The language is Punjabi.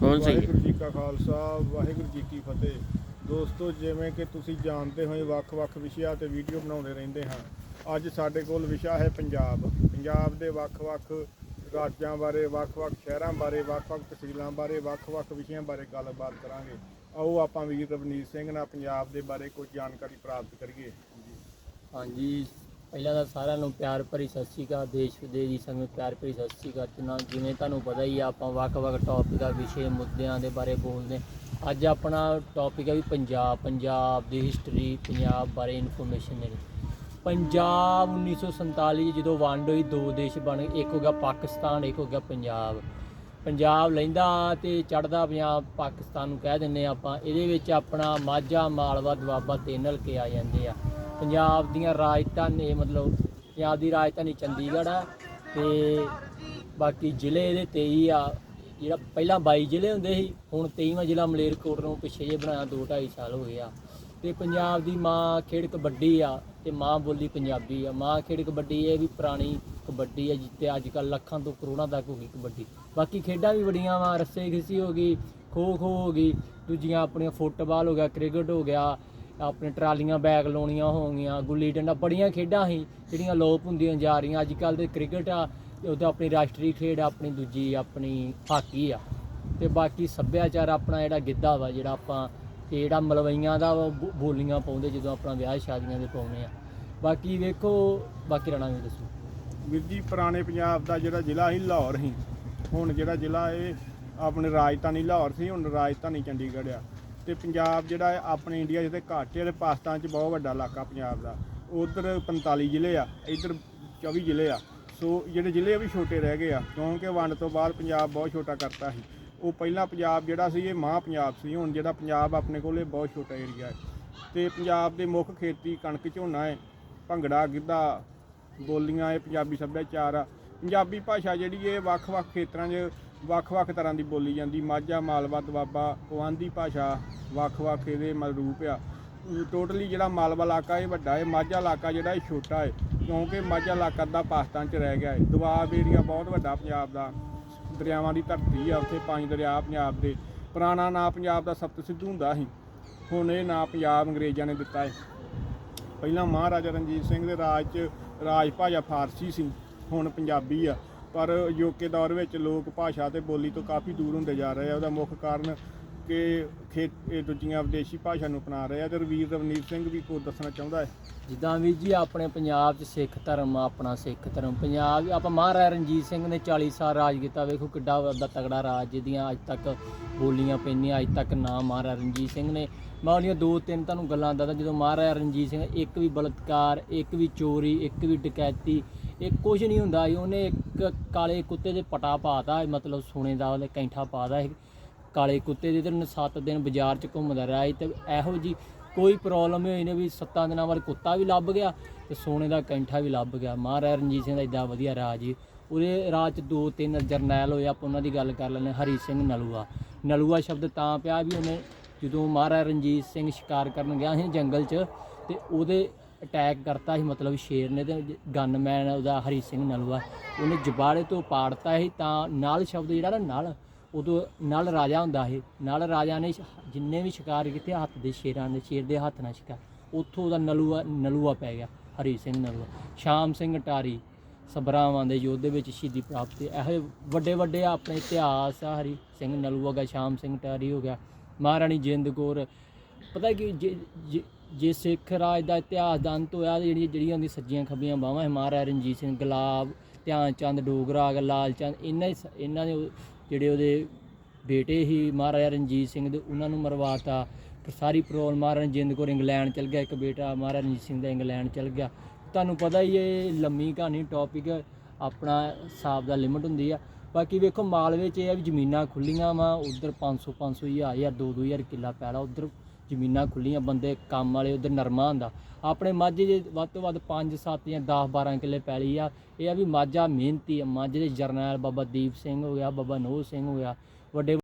ਕੌਣ ਹੈ ਵਾਹਿਗੁਰੂ ਜੀ ਕਾ ਖਾਲਸਾ ਵਾਹਿਗੁਰੂ ਜੀ ਕੀ ਫਤਿਹ। ਦੋਸਤੋ ਜਿਵੇਂ ਕਿ ਤੁਸੀਂ ਜਾਣਦੇ ਹੋ ਵੱਖ-ਵੱਖ ਵਿਸ਼ਿਆਂ ਤੇ ਵੀਡੀਓ ਬਣਾਉਂਦੇ ਰਹਿੰਦੇ ਹਾਂ। ਅੱਜ ਸਾਡੇ ਕੋਲ ਵਿਸ਼ਾ ਹੈ ਪੰਜਾਬ। ਪੰਜਾਬ ਦੇ ਵੱਖ-ਵੱਖ ਰਾਜਾਂ ਬਾਰੇ ਵੱਖ-ਵੱਖ ਸ਼ਹਿਰਾਂ ਬਾਰੇ ਵੱਖ-ਵੱਖ ਤਹਿਸੀਲਾਂ ਬਾਰੇ ਵੱਖ-ਵੱਖ ਵਿਸ਼ਿਆਂ ਬਾਰੇ ਗੱਲਬਾਤ ਕਰਾਂਗੇ। ਆਓ ਆਪਾਂ ਵੀਰ ਰਵਨੀਤ ਸਿੰਘ ਨਾਲ ਪੰਜਾਬ ਦੇ ਬਾਰੇ ਕੁਝ ਜਾਣਕਾਰੀ ਪ੍ਰਾਪਤ ਕਰੀਏ। ਹਾਂਜੀ ਪਹਿਲਾਂ ਤਾਂ ਸਾਰਿਆਂ ਨੂੰ ਪਿਆਰ ਭਰੀ ਸਤਿ ਸ਼੍ਰੀ ਅਕਾਲ, ਦੇਸ਼ ਵਿਦੇਸ਼ ਦੀ ਸੰਗਤ ਪਿਆਰ ਭਰੀ ਸਤਿ ਸ਼੍ਰੀ ਅਕਾਲ ਤੇ ਜਿਵੇਂ ਤੁਹਾਨੂੰ ਪਤਾ ਹੀ ਆ, ਆਪਾਂ ਵੱਖ-ਵੱਖ ਟੌਪਿਕਾਂ ਵਿਸ਼ੇ, ਮੁੱਦਿਆਂ ਦੇ ਬਾਰੇ ਬੋਲਦੇ ਹਾਂ। ਅੱਜ ਆਪਣਾ ਟੌਪਿਕ ਹੈ ਵੀ ਪੰਜਾਬ ਪੰਜਾਬ ਦੀ ਹਿਸਟਰੀ ਪੰਜਾਬ ਬਾਰੇ ਇਨਫੋਰਮੇਸ਼ਨ ਦੇਣੀ। ਪੰਜਾਬ 1947 'ਚ ਜਦੋਂ ਵੰਡ ਹੋਈ, ਦੋ ਦੇਸ਼ ਬਣ ਗਏ, ਇੱਕ ਹੋ ਗਿਆ ਪਾਕਿਸਤਾਨ, ਇੱਕ ਹੋ ਗਿਆ ਪੰਜਾਬ। ਪੰਜਾਬ ਲੈਂਦਾ ਤੇ ਚੜਦਾ ਪੰਜਾਬ ਪਾਕਿਸਤਾਨ ਨੂੰ ਕਹਿ ਦਿੰਨੇ ਆਪਾਂ। ਇਹਦੇ ਵਿੱਚ ਆਪਣਾ ਮਾਝਾ, ਮਾਲਵਾ, ਦੁਆਬਾ ਤਿੰਨ ਹਲਕੇ ਆ ਜਾਂਦੇ ਆ। ਪੰਜਾਬ ਦੀਆਂ ਰਾਜਧਾਨੀ, ਮਤਲਬ ਪੰਜਾਬ ਦੀ ਰਾਜਧਾਨੀ ਚੰਡੀਗੜ੍ਹ ਆ ਤੇ ਬਾਕੀ ਜ਼ਿਲ੍ਹੇ ਇਹਦੇ 23 ਆ, ਜਿਹੜਾ ਪਹਿਲਾਂ 22 ਜ਼ਿਲ੍ਹੇ ਹੁੰਦੇ ਸੀ, ਹੁਣ 23ਵਾਂ ਜ਼ਿਲ੍ਹਾ ਮਲੇਰਕੋਟ ਨੂੰ ਪਿੱਛੇ ਜੇ ਬਣਾਇਆ 2 2.5 ਸਾਲ ਹੋ ਗਏ ਆ। ਤੇ ਪੰਜਾਬ ਦੀ ਮਾਂ ਖੇਡ ਕਬੱਡੀ ਆ, ਤੇ ਮਾਂ ਬੋਲੀ ਪੰਜਾਬੀ ਆ। ਮਾਂ ਖੇਡ ਕਬੱਡੀ ਇਹ ਵੀ ਪੁਰਾਣੀ ਕਬੱਡੀ ਆ ਜਿੱਤੇ ਅੱਜ ਕੱਲ ਲੱਖਾਂ ਤੋਂ ਕਰੋੜਾਂ ਤੱਕ ਹੋ ਗਈ ਕਬੱਡੀ। ਬਾਕੀ ਖੇਡਾਂ ਵੀ ਬੜੀਆਂ ਵਾ ਰੱਸੇ ਖਿੱਸੀ ਹੋ ਗਈ ਖੋ ਖੋ ਹੋ ਗਈ, ਦੂਜੀਆਂ ਆਪਣੀਆਂ ਫੁੱਟਬਾਲ ਹੋ ਗਿਆ, ਕ੍ਰਿਕਟ ਹੋ ਗਿਆ ਆਪਣੇ ਟਰਾਲੀਆਂ ਬੈਗ ਲਾਉਣੀਆਂ ਹੋ ਗੁੱਲੀ ਡੰਡਾ ਬੜੀਆਂ ਖੇਡਾਂ ਸੀ ਜਿਹੜੀਆਂ ਲੋਪ ਹੁੰਦੀਆਂ ਜਾ ਰਹੀਆਂ। ਅੱਜ ਕੱਲ ਦੇ ਕ੍ਰਿਕਟ ਆ ਤੇ ਉਹਦਾ ਆਪਣੀ ਰਾਸ਼ਟਰੀ ਖੇਡ ਆ, ਆਪਣੀ ਦੂਜੀ ਆਪਣੀ ਹਾਕੀ ਆ। ਤੇ ਬਾਕੀ ਸੱਭਿਆਚਾਰ ਆਪਣਾ ਜਿਹੜਾ ਗਿੱਧਾ ਵਾ ਜਿਹੜਾ ਆਪਾਂ ਤੇ ਜਿਹੜਾ ਮਲਵਈਆਂ ਦਾ ਵਾ, ਬੋਲੀਆਂ ਪਾਉਂਦੇ ਜਦੋਂ ਆਪਣਾ ਵਿਆਹ ਸ਼ਾਦੀਆਂ ਦੇ ਪਾਉਂਦੇ ਆ। ਬਾਕੀ ਵੇਖੋ ਬਾਕੀ ਰਣਾ ਵੀ ਦੱਸੋ। ਵੀਰ ਜੀ ਪੁਰਾਣੇ ਪੰਜਾਬ ਦਾ ਜਿਹੜਾ ਜ਼ਿਲ੍ਹਾ ਸੀ ਲਾਹੌਰ ਸੀ। ਹੁਣ ਜਿਹੜਾ ਜ਼ਿਲ੍ਹਾ ਇਹ ਆਪਣੇ ਰਾਜਧਾਨੀ ਲਾਹੌਰ ਸੀ ਹੁਣ ਰਾਜਧਾਨੀ ਚੰਡੀਗੜ੍ਹ ਆ। ਤੇ ਪੰਜਾਬ ਜਿਹੜਾ ਹੈ, ਆਪਣੇ ਇੰਡੀਆ ਜਿਹਦੇ ਘੱਟ ਹੈ ਪਾਕਿਸਤਾਨ 'ਚ ਬਹੁਤ ਵੱਡਾ ਇਲਾਕਾ ਪੰਜਾਬ ਦਾ, ਉਧਰ 45 ਜ਼ਿਲ੍ਹੇ ਆ, ਇੱਧਰ 24 ਜ਼ਿਲ੍ਹੇ ਆ। ਸੋ ਜਿਹੜੇ ਜ਼ਿਲ੍ਹੇ ਵੀ ਛੋਟੇ ਰਹਿ ਗਏ ਆ, ਕਿਉਂਕਿ ਵੰਡ ਤੋਂ ਬਾਅਦ ਪੰਜਾਬ ਬਹੁਤ ਛੋਟਾ ਕਰਤਾ ਸੀ। ਉਹ ਪਹਿਲਾਂ ਪੰਜਾਬ ਜਿਹੜਾ ਸੀ, ਇਹ ਮਹਾਂ ਪੰਜਾਬ ਸੀ, ਹੁਣ ਜਿਹੜਾ ਪੰਜਾਬ ਆਪਣੇ ਕੋਲ ਇਹ ਬਹੁਤ ਛੋਟਾ ਏਰੀਆ ਹੈ। ਤੇ ਪੰਜਾਬ ਦੇ ਮੁੱਖ ਖੇਤੀ ਕਣਕ ਝੋਨਾ ਹੈ, ਭੰਗੜਾ, ਗਿੱਧਾ, ਬੋਲੀਆਂ, ਇਹ ਪੰਜਾਬੀ ਸੱਭਿਆਚਾਰ ਆ। ਪੰਜਾਬੀ ਭਾਸ਼ਾ ਜਿਹੜੀ ਇਹ ਵੱਖ-ਵੱਖ ਖੇਤਰਾਂ 'ਚ ਵੱਖ-ਵੱਖ ਤਰ੍ਹਾਂ ਦੀ ਬੋਲੀ ਜਾਂਦੀ। ਮਾਝਾ ਮਾਲਵਾ ਦੁਆਬਾ ਪੁਆਂਦੀ ਭਾਸ਼ਾ ਵੱਖ-ਵੱਖ ਇਹਦੇ ਮਤਲਬ ਰੂਪ ਆ। ਟੋਟਲੀ ਜਿਹੜਾ ਮਾਲਵਾ ਇਲਾਕਾ ਇਹ ਵੱਡਾ ਹੈ ਮਾਝਾ ਇਲਾਕਾ ਜਿਹੜਾ ਇਹ ਛੋਟਾ ਹੈ ਕਿਉਂਕਿ ਮਾਝਾ ਇਲਾਕਾ ਦਾ ਪਾਕਿਸਤਾਨ 'ਚ ਰਹਿ ਗਿਆ ਹੈ ਦੁਆਬ ਏਰੀਆ ਬਹੁਤ ਵੱਡਾ ਪੰਜਾਬ ਦਾ, ਦਰਿਆਵਾਂ ਦੀ ਧਰਤੀ ਆ ਉੱਥੇ, ਪੰਜ ਦਰਿਆ ਪੰਜਾਬ ਦੇ। ਪੁਰਾਣਾ ਨਾਂ ਪੰਜਾਬ ਦਾ ਸਪਤ ਸਿੱਧੂ ਹੁੰਦਾ ਸੀ। ਹੁਣ ਇਹ ਨਾਂ ਪੰਜਾਬ ਅੰਗਰੇਜ਼ਾਂ ਨੇ ਦਿੱਤਾ ਹੈ ਪਹਿਲਾਂ ਮਹਾਰਾਜਾ ਰਣਜੀਤ ਸਿੰਘ ਦੇ ਰਾਜ 'ਚ ਰਾਜ ਭਾਸ਼ਾ ਫਾਰਸੀ ਸੀ, ਹੁਣ ਪੰਜਾਬੀ ਆ। ਪਰ ਅਜੋਕੇ ਦੌਰ ਵਿੱਚ ਲੋਕ ਭਾਸ਼ਾ ਤੇ ਬੋਲੀ ਤੋਂ ਕਾਫੀ ਦੂਰ ਹੁੰਦੇ ਜਾ ਰਹੇ ਆ। ਉਹਦਾ ਮੁੱਖ ਕਾਰਨ ਕਿ ਖੇਤ ਇਹ ਦੂਜੀਆਂ ਵਿਦੇਸ਼ੀ ਭਾਸ਼ਾ ਨੂੰ ਅਪਣਾ ਰਹੇ ਆ ਤੇ ਰਵੀਰ ਰਵਨੀਤ ਸਿੰਘ ਵੀ ਕੋਈ ਦੱਸਣਾ ਚਾਹੁੰਦਾ ਹੈ? ਜਿੱਦਾਂ ਵੀ ਜੀ, ਆਪਣੇ ਪੰਜਾਬ 'ਚ ਸਿੱਖ ਧਰਮ ਆ, ਆਪਣਾ ਸਿੱਖ ਧਰਮ। ਪੰਜਾਬ, ਆਪਾਂ ਮਹਾਰਾਜਾ ਰਣਜੀਤ ਸਿੰਘ ਨੇ 40 ਸਾਲ ਰਾਜ ਕੀਤਾ। ਵੇਖੋ ਕਿੱਡਾ ਵੱਡਾ ਤਗੜਾ ਰਾਜ ਜਿਹਦੀਆਂ ਅੱਜ ਤੱਕ ਬੋਲੀਆਂ ਪੈਂਦੀਆਂ, ਅੱਜ ਤੱਕ ਨਾਮ ਮਹਾਰਾਜਾ ਰਣਜੀਤ ਸਿੰਘ ਨੇ। ਮੈਂ ਉਹਦੀਆਂ ਦੋ ਤਿੰਨ ਤੁਹਾਨੂੰ ਗੱਲਾਂ ਦੱਸਦਾ, ਜਦੋਂ ਮਹਾਰਾਜਾ ਰਣਜੀਤ ਸਿੰਘ ਇੱਕ ਵੀ ਬਲਤਕਾਰ, ਇੱਕ ਵੀ ਚੋਰੀ, ਇੱਕ ਵੀ ਡਕੈਤੀ ਇਹ ਕੁਝ ਨਹੀਂ ਹੁੰਦਾ ਜੀ। ਉਹਨੇ ਇੱਕ ਕਾਲੇ ਕੁੱਤੇ ਦੇ ਪਟਾ ਪਾਤਾ ਮਤਲਬ ਸੋਨੇ ਦਾ ਉਹਦੇ ਕੈਂਠਾ ਪਾਦਾ ਸੀ। ਕਾਲੇ ਕੁੱਤੇ ਦੇ ਤੇ ਉਹਨੇ 7 ਦਿਨ ਬਾਜ਼ਾਰ 'ਚ ਘੁੰਮਦਾ ਰਿਹਾ ਜੀ ਤੇ ਇਹੋ ਜੀ ਕੋਈ ਪ੍ਰੋਬਲਮ ਹੋਈ ਨੇ ਵੀ 7 ਦਿਨਾਂ ਬਾਅਦ ਕੁੱਤਾ ਵੀ ਲੱਭ ਗਿਆ ਤੇ ਸੋਨੇ ਦਾ ਕੈਂਠਾ ਵੀ ਲੱਭ ਗਿਆ। ਮਹਾਰਾਜਾ ਰਣਜੀਤ ਸਿੰਘ ਦਾ ਇਦਾਂ ਵਧੀਆ ਰਾਜ ਜੀ ਉਹਦੇ ਰਾਜ 'ਚ ਦੋ ਤਿੰਨ ਜਰਨੈਲ ਹੋਏ, ਆਪਾਂ ਉਹਨਾਂ ਦੀ ਗੱਲ ਕਰ ਲੈਂਦੇ ਹਾਂ। ਹਰੀ ਸਿੰਘ ਨਲੂਆ। ਨਲੂਆ ਸ਼ਬਦ ਤਾਂ ਪਿਆ ਵੀ ਉਹਨੇ ਜਦੋਂ ਮਹਾਰਾਜਾ ਰਣਜੀਤ ਸਿੰਘ ਸ਼ਿਕਾਰ ਕਰਨ ਗਿਆ ਸੀ ਜੰਗਲ 'ਚ ਤੇ ਉਹਦੇ ਅਟੈਕ ਕਰਤਾ ਸੀ, ਮਤਲਬ ਸ਼ੇਰ ਨੇ ਤੇ ਗਨਮੈਨ ਉਹਦਾ ਹਰੀ ਸਿੰਘ ਨਲੂਆ, ਉਹਨੇ ਜਬਾੜੇ ਤੋਂ ਪਾੜਤਾ ਸੀ, ਤਾਂ ਨਾਲ ਸ਼ਬਦ ਜਿਹੜਾ ਨਾ ਨਾਲ, ਉਦੋਂ ਨਾਲ ਰਾਜਾ ਹੁੰਦਾ ਸੀ, ਨਾਲ ਰਾਜਾ ਨੇ ਸ਼- ਜਿੰਨੇ ਵੀ ਸ਼ਿਕਾਰ ਕੀਤੇ, ਹੱਥ ਦੇ ਸ਼ੇਰਾਂ ਦੇ, ਸ਼ੇਰ ਦੇ ਹੱਥ ਨਾਲ ਸ਼ਿਕਾਰ, ਉੱਥੋਂ ਉਹਦਾ ਨਲੂਆ ਨਲੂਆ ਪੈ ਗਿਆ, ਹਰੀ ਸਿੰਘ ਨਲੂਆ, ਸ਼ਾਮ ਸਿੰਘ ਟਾਰੀ ਸਬਰਾਵਾਂ ਦੇ ਯੁੱਧ ਵਿੱਚ ਸ਼ਹੀਦੀ ਪ੍ਰਾਪਤ ਇਹੋ ਵੱਡੇ ਵੱਡੇ ਆਪਣੇ ਇਤਿਹਾਸ ਆ, ਹਰੀ ਸਿੰਘ ਨਲੂਆ ਦਾ ਸ਼ਾਮ ਸਿੰਘ ਟਾਰੀ ਹੋ ਗਿਆ, ਮਹਾਰਾਣੀ ਜਿੰਦ ਕੌਰ, ਪਤਾ ਕਿ ਜੇ- ਸਿੱਖ ਰਾਜ ਦਾ ਇਤਿਹਾਸ ਦਾ ਅੰਤ ਹੋਇਆ ਤੇ ਜਿਹੜੀਆਂ ਜਿਹੜੀਆਂ ਉਹਦੀ ਸੱਜੀਆਂ ਖੱਬੀਆਂ ਬਾਹਾਂ ਮਹਾਰਾਜਾ ਰਣਜੀਤ ਸਿੰਘ ਗੁਲਾਬ, ਧਿਆਨ ਚੰਦ, ਡੋਗਰਾ ਲਾਲ ਚੰਦ, ਇਹਨਾਂ ਹੀ ਸ- ਇਹਨਾਂ ਦੇ ਜਿਹੜੇ ਉਹਦੇ ਬੇਟੇ ਹੀ ਮਹਾਰਾਜਾ ਰਣਜੀਤ ਸਿੰਘ ਦੇ, ਉਹਨਾਂ ਨੂੰ ਮਰਵਾਤਾ। ਫਿਰ ਸਾਰੀ ਪ੍ਰੋਬਲਮ ਮਹਾਰਾਜਾ ਜਿੰਦ ਕੌਰ ਇੰਗਲੈਂਡ ਚਲ ਗਿਆ, ਇੱਕ ਬੇਟਾ ਮਹਾਰਾਜਾ ਰਣਜੀਤ ਸਿੰਘ ਦਾ ਇੰਗਲੈਂਡ ਚਲ ਗਿਆ। ਤੁਹਾਨੂੰ ਪਤਾ ਹੀ ਇਹ ਲੰਮੀ ਕਹਾਣੀ ਟੌਪਿਕ ਆਪਣਾ ਹਿਸਾਬ ਦਾ ਲਿਮਟ ਹੁੰਦੀ ਆ। ਬਾਕੀ ਵੇਖੋ, ਮਾਲਵੇ 'ਚ ਇਹ ਆ ਵੀ ਜ਼ਮੀਨਾਂ ਖੁੱਲੀਆਂ ਵਾ, ਉਧਰ 500 500 ਹਜ਼ਾਰ, ਜਾਂ 2 2000 ਕਿੱਲਾ ਪੈਲਾ ਉਧਰ ਜ਼ਮੀਨਾਂ ਖੁੱਲੀਆਂ ਬੰਦੇ ਕੰਮ ਵਾਲੇ ਉਧਰ ਨਰਮਾ ਹੁੰਦਾ। ਆਪਣੇ ਮਾਝੇ ਦੇ ਵੱਧ ਤੋਂ ਵੱਧ 5 7 ਜਾਂ 10 12 ਕਿੱਲੇ ਪੈਲੀ ਆ, ਇਹ ਆ ਵੀ ਮਾਝਾ ਮਿਹਨਤੀ ਆ। ਮਾਝੇ ਦੇ ਜਰਨੈਲ ਬਾਬਾ ਦੀਪ ਸਿੰਘ ਹੋ ਗਿਆ, ਬਾਬਾ ਨੋਹ ਸਿੰਘ ਹੋ ਗਿਆ, ਵੱਡੇ